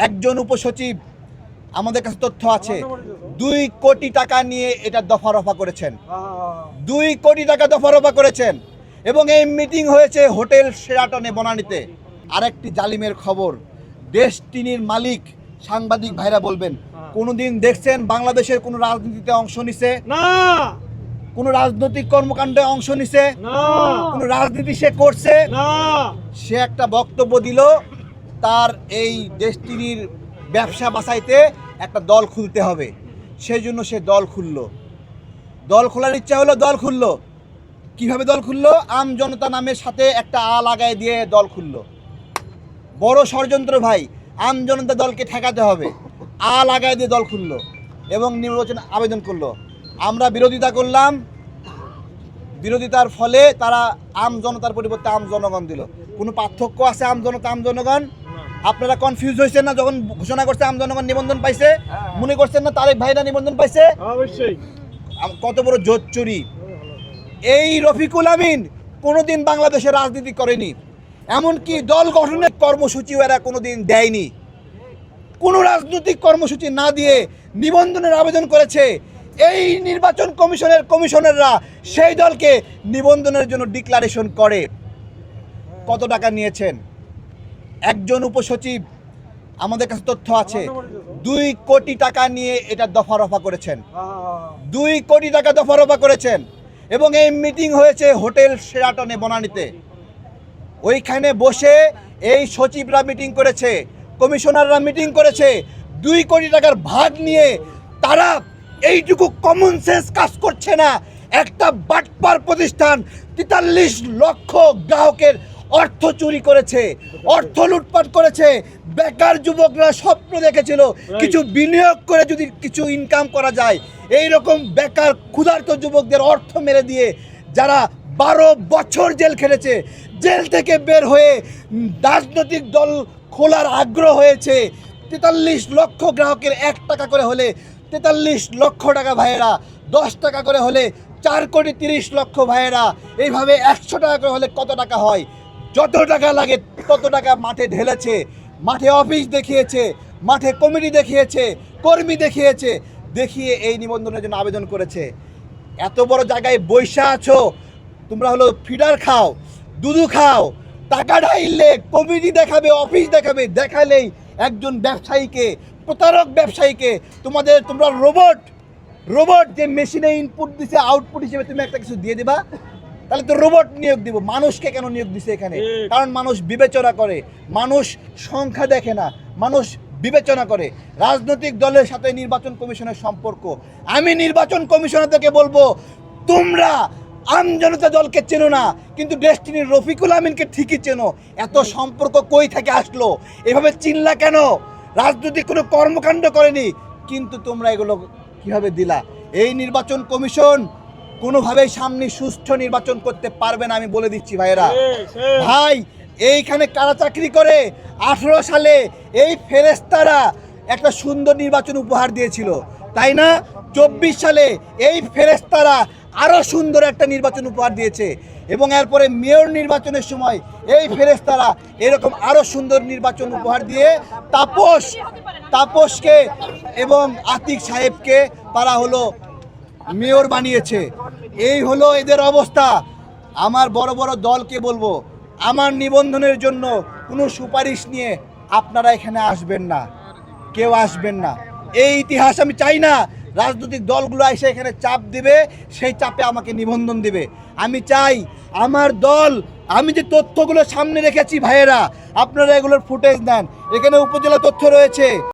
একজন উপসচিব আমাদের কাছে তথ্য আছে দুই কোটি টাকা নিয়ে এটা দফা রফা করেছেন। দুই কোটি টাকা দফা রফা করেছেন এবং এই মিটিং হয়েছে হোটেল সেরাটনে বনানীতে। আরেকটি জালিমের খবর ডেস্টিনির মালিক সাংবাদিক ভাইরা বলবেন কোনোদিন দেখছেন বাংলাদেশের কোনো রাজনীতিতে অংশ নিছে? না! কোনো রাজনৈতিক কর্মকাণ্ডে অংশ নিছে? না! কোনো রাজনীতি সে করছে? না! সে একটা বক্তব্য দিল তার এই ডেস্টিনির ব্যবসা বাঁচাইতে একটা দল খুলতে হবে। সেই জন্য সে দল খুলল। দল খোলার ইচ্ছা হলো দল খুলল। কীভাবে দল খুলল? আম জনতা নামের সাথে একটা আ লাগাই দিয়ে দল খুলল। বড় ষড়যন্ত্র ভাই, আম জনতা দলকে ঠেকাতে হবে। আ লাগাই দিয়ে দল খুলল এবং নির্বাচন আবেদন করল। আমরা বিরোধিতা করলাম। বিরোধিতার ফলে তারা আম জনতার পরিবর্তে আম জনগণ দিল। কোনো পার্থক্য আছে আম জনতা, আম জনগণ? আপনারা কনফিউজ হয়েছেন না যখন ঘোষণা করছে আম জনগণ নিবন্ধন পাইছে মনে করছেন না তারেক ভাইরা নিবন্ধন পাইছে? অবশ্যই। কত বড় জোর চুরি। এই রফিকুল আমিন কোনোদিন বাংলাদেশে রাজনীতি করেনি এমনকি দল গঠনের কর্মসূচিও এরা কোনোদিন দেয়নি। কোনো রাজনৈতিক কর্মসূচি না দিয়ে নিবন্ধনের আবেদন করেছে এই নির্বাচন কমিশনের কমিশনাররা সেই দলকে নিবন্ধনের জন্য ডিক্লারেশন করে। কত টাকা নিয়েছেন? একজন উপসচিব, আমাদের কাছে তথ্য আছে, দুই কোটি টাকা নিয়ে এটা দফা রফা করেছেন। দুই কোটি টাকা দফা রফা করেছেন এবং এই মিটিং হয়েছে হোটেল সেরাটনে বনানীতে। ওইখানে বসে এই সচিবরা মিটিং করেছে, কমিশনাররা মিটিং করেছে, দুই কোটি টাকার ভাগ নিয়ে তারা এইটুকু কমন সেন্স কাজ করছে না। একটা বাটপার প্রতিষ্ঠান তেতাল্লিশ লক্ষ গ্রাহকের অর্থ চুরি করেছে অর্থ লুটপাট করেছে বেকার যুবকরা স্বপ্ন দেখেছিল কিছু বিনিয়োগ করে যদি কিছু ইনকাম করা যায়। এই রকম বেকার ক্ষুধার্ত যুবকদের অর্থ মেরে দিয়ে যারা বারো বছর জেল খেটেছে জেল থেকে বের হয়ে রাজনৈতিক দল খোলার আগ্রহ হয়েছে। তেতাল্লিশ লক্ষ গ্রাহকের এক টাকা করে হলে তেতাল্লিশ লক্ষ টাকা ভাইয়েরা দশ টাকা করে হলে চার কোটি তিরিশ লক্ষ ভাইয়েরা এইভাবে একশো টাকা করে হলে কত টাকা হয়? যত টাকা লাগে, তত টাকা মাঠে ঢেলেছে। মাঠে অফিস দেখিয়েছে, মাঠে কমিটি দেখিয়েছে, কর্মী দেখিয়েছে, দেখিয়ে এই নিবন্ধনের জন্য আবেদন করেছে। এত বড় জায়গায় বৈশা আছো, তোমরা হলো ফিডার খাও, দুধু খাও, টাকা ঢাইলে কমিটি দেখাবে অফিস দেখাবে, দেখালেই একজন ব্যবসায়ীকে, প্রতারক ব্যবসায়ীকে তোমাদের, তোমরা রোবট রোবট যে মেশিনে ইনপুট দিছে আউটপুট হিসেবে তুমি একটা কিছু দিয়ে দিবা। তাহলে তো রোবট নিয়োগ দিব। মানুষকে কেন নিয়োগ দিছে এখানে? কারণ মানুষ বিবেচনা করে। মানুষ সংখ্যা দেখে না। মানুষ বিবেচনা করে। রাজনৈতিক দলের সাথে নির্বাচন কমিশনের সম্পর্ক। আমি নির্বাচন কমিশনার থেকে বলব তোমরা আমজনতা দলকে চেনো না কিন্তু ডেস্টিনির রফিকুল আমিনকে ঠিকই চেনো। এত সম্পর্ক কই থেকে আসলো? এভাবে চিনলা কেন? রাজনৈতিক কোনো কর্মকাণ্ড করেনি। কিন্তু তোমরা এগুলো কীভাবে দিলা? এই নির্বাচন কমিশন কোনোভাবেই সামনে সুষ্ঠু নির্বাচন করতে পারবে না আমি বলে দিচ্ছি ভাইয়েরা। ভাই এইখানে কারা চাকরি করে? আঠেরো সালে এই ফেরেস্তারা একটা সুন্দর নির্বাচন উপহার দিয়েছিল তাই না? চব্বিশ সালে এই ফেরেস্তারা আরও সুন্দর একটা নির্বাচন উপহার দিয়েছে এবং এরপরে মেয়র নির্বাচনের সময় এই ফেরেস্তারা এরকম আরও সুন্দর নির্বাচন উপহার দিয়ে তাপস তাপসকে এবং আতিক সাহেবকে তারা হলো মেয়র বানিয়েছে। এই হলো এদের অবস্থা। আমার বড় বড় দলকে বলব, আমার নিবন্ধনের জন্য কোনো সুপারিশ নিয়ে আপনারা এখানে আসবেন না। কেউ আসবেন না। এই ইতিহাস আমি চাই না, রাজনৈতিক দলগুলো এসে এখানে চাপ দিবে, সেই চাপে আমাকে নিবন্ধন দিবে। আমি চাই আমার দল, আমি যে তথ্যগুলো সামনে রেখেছি ভাইয়েরা, আপনারা এগুলোর ফুটেজ নেন। এখানে উপজেলা তথ্য রয়েছে।